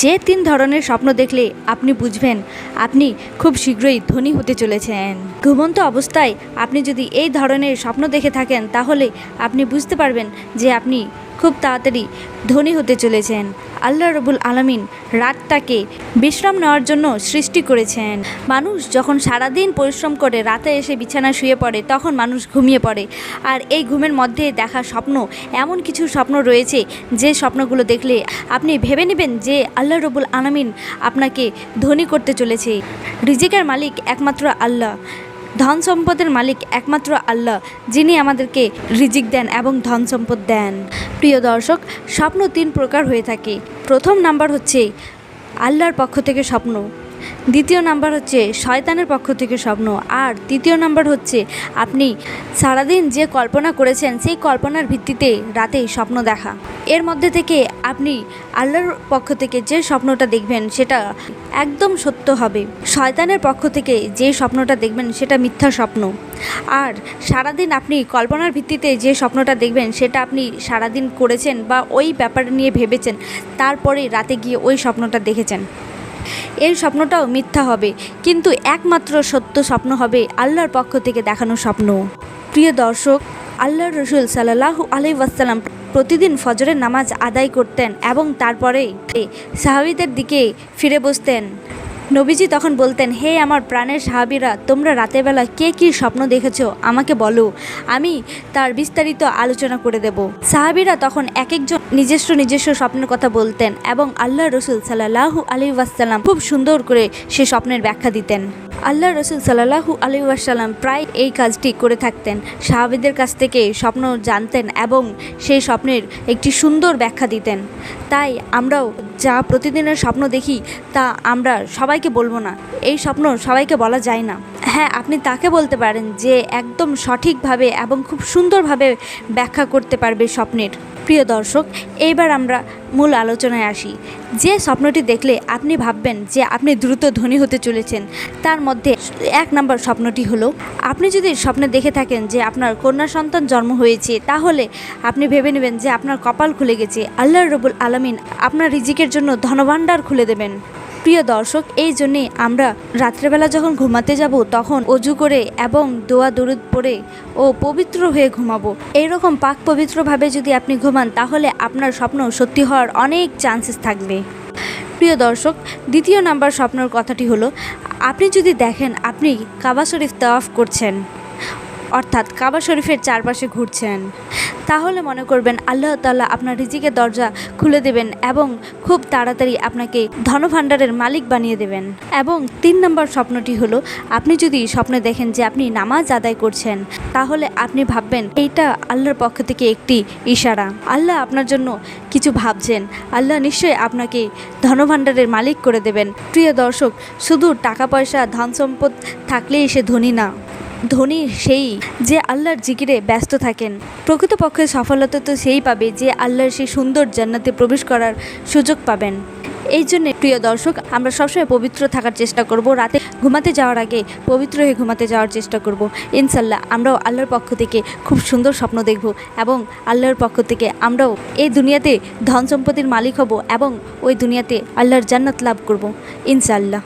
যে তিন ধরনের স্বপ্ন দেখলে আপনি বুঝবেন, আপনি খুব শীঘ্রই ধনী হতে চলেছেন। ঘুমন্ত অবস্থায় আপনি যদি এই ধরনের স্বপ্ন দেখে থাকেন, তাহলে আপনি বুঝতে পারবেন যে আপনি খুব তাড়াতাড়ি ধনী হতে চলেছেন। আল্লাহ রবুল আলমিন রাতটাকে বিশ্রাম নেওয়ার জন্য সৃষ্টি করেছেন। মানুষ যখন সারাদিন পরিশ্রম করে রাতে এসে বিছানা শুয়ে পড়ে, তখন মানুষ ঘুমিয়ে পড়ে। আর এই ঘুমের মধ্যে দেখা স্বপ্ন, এমন কিছু স্বপ্ন রয়েছে যে স্বপ্নগুলো দেখলে আপনি ভেবে নেবেন যে আল্লাহ রবুল আলমিন আপনাকে ধনী করতে চলেছে। রিজিকের মালিক একমাত্র আল্লাহ। ধন সম্পদের মালিক একমাত্র আল্লাহ, যিনি আমাদেরকে রিজিক দেন এবং ধন সম্পদ দেন। প্রিয় দর্শক, স্বপ্ন তিন প্রকার হয়ে থাকে। প্রথম নাম্বার হচ্ছে আল্লাহর পক্ষ থেকে স্বপ্ন। দ্বিতীয় নাম্বার হচ্ছে শয়তানের পক্ষ থেকে স্বপ্ন। আর তৃতীয় নাম্বার হচ্ছে আপনি সারাদিন যে কল্পনা করেছেন সেই কল্পনার ভিত্তিতে রাতে স্বপ্ন দেখা। এর মধ্যে থেকে আপনি আল্লাহর পক্ষ থেকে যে স্বপ্নটা দেখবেন সেটা একদম সত্য হবে। শয়তানের পক্ষ থেকে যে স্বপ্নটা দেখবেন সেটা মিথ্যা স্বপ্ন। আর সারাদিন আপনি কল্পনার ভিত্তিতে যে স্বপ্নটা দেখবেন সেটা আপনি সারাদিন করেছেন বা ওই ব্যাপার নিয়ে ভেবেছেন, তারপরে রাতে গিয়ে ওই স্বপ্নটা দেখেছেন। এই স্বপ্নটাও মিথ্যা হবে, কিন্তু একমাত্র সত্য স্বপ্ন হবে আল্লাহর পক্ষ থেকে দেখানো স্বপ্ন। প্রিয় দর্শক, আল্লাহর রসুল সাল্লাহ আলাই ওয়াসাল্লাম প্রতিদিন ফজরের নামাজ আদায় করতেন এবং তারপরে সাহাবিদের দিকে ফিরে বসতেন। নবীজি তখন বলতেন, হে আমার প্রাণের সাহাবিরা, তোমরা রাতের বেলা কে কী স্বপ্ন দেখেছ? আমাকে বলো। আমি তার বিস্তারিত আলোচনা করে দেব। সাহাবিরা তখন এক একজন নিজস্ব নিজস্ব স্বপ্নের কথা বলতেন এবং আল্লাহ রসুল সাল্লাহু আলী ওয়াসাল্লাম খুব সুন্দর করে সে স্বপ্নের ব্যাখ্যা দিতেন। আল্লাহ রসুল সাল্লাহু আলী ওয়াসাল্লাম প্রায় এই কাজটি করে থাকতেন। সাহাবিদের কাছ থেকে স্বপ্ন জানতেন এবং সেই স্বপ্নের একটি সুন্দর ব্যাখ্যা দিতেন। তাই আমরাও যা প্রতিদিনের স্বপ্ন দেখি, তা আমরা সবাইকে বলব না। এই স্বপ্ন সবাইকে বলা যায় না। হ্যাঁ আপনি তাকে বলতে পারেন যে, একদম সঠিকভাবে এবং খুব সুন্দরভাবে ব্যাখ্যা করতে পারবে স্বপ্নের। প্রিয় দর্শক, এইবার আমরা মূল আলোচনায় আসি। যে স্বপ্নটি দেখলে আপনি ভাববেন যে আপনি দ্রুত ধনী হতে চলেছেন, তার মধ্যে এক নম্বর স্বপ্নটি হলো, আপনি যদি স্বপ্নে দেখে থাকেন যে আপনার কন্যা সন্তান জন্ম হয়েছে, তাহলে আপনি ভেবে নেবেন যে আপনার কপাল খুলে গেছে। আল্লাহ রবুল আলমিন আপনার রিজিকের জন্য ধনভাণ্ডার খুলে দেবেন। প্রিয় দর্শক, এই জন্যে আমরা রাত্রেবেলা যখন ঘুমাতে যাব, তখন অজু করে এবং দোয়া দরুদ পড়ে ও পবিত্র হয়ে ঘুমাবো। এইরকম পাক পবিত্রভাবে যদি আপনি ঘুমান, তাহলে আপনার স্বপ্ন সত্যি হওয়ার অনেক চান্সেস থাকবে। প্রিয় দর্শক, দ্বিতীয় নাম্বার স্বপ্নের কথাটি হলো, আপনি যদি দেখেন আপনি কাবা শরীফ তাওয়াফ করছেন, অর্থাৎ কাবা শরীফের চারপাশে ঘুরছেন তাহলে মনে করবেন আল্লাহ তাল্লাহ আপনার রিজিকের দরজা খুলে দেবেন এবং খুব তাড়াতাড়ি আপনাকে ধনভাণ্ডারের মালিক বানিয়ে দেবেন। এবং তিন নম্বর স্বপ্নটি হলো, আপনি যদি স্বপ্নে দেখেন যে আপনি নামাজ আদায় করছেন, তাহলে আপনি ভাববেন এইটা আল্লাহর পক্ষ থেকে একটি ইশারা। আল্লাহ আপনার জন্য কিছু ভাবছেন। আল্লাহ নিশ্চয়ই আপনাকে ধনভাণ্ডারের মালিক করে দেবেন। প্রিয় দর্শক, শুধু টাকা পয়সা ধন সম্পদ থাকলেই সে ধনী না। ধনী সেই যে আল্লাহর জিকিরে ব্যস্ত থাকেন। প্রকৃতপক্ষে সফলতা তো সেই পাবে যে আল্লাহর সেই সুন্দর জান্নাতে প্রবেশ করার সুযোগ পাবেন। এই জন্য প্রিয় দর্শক, আমরা সবসময় পবিত্র থাকার চেষ্টা করব। রাতে ঘুমাতে যাওয়ার আগে পবিত্র হয়ে ঘুমাতে যাওয়ার চেষ্টা করব। ইনশাল্লাহ আমরাও আল্লাহর পক্ষ থেকে খুব সুন্দর স্বপ্ন দেখব এবং আল্লাহর পক্ষ থেকে আমরাও এই দুনিয়াতে ধন সম্পত্তির মালিক হব এবং ওই দুনিয়াতে আল্লাহর জান্নাত লাভ করব। ইনশাল্লাহ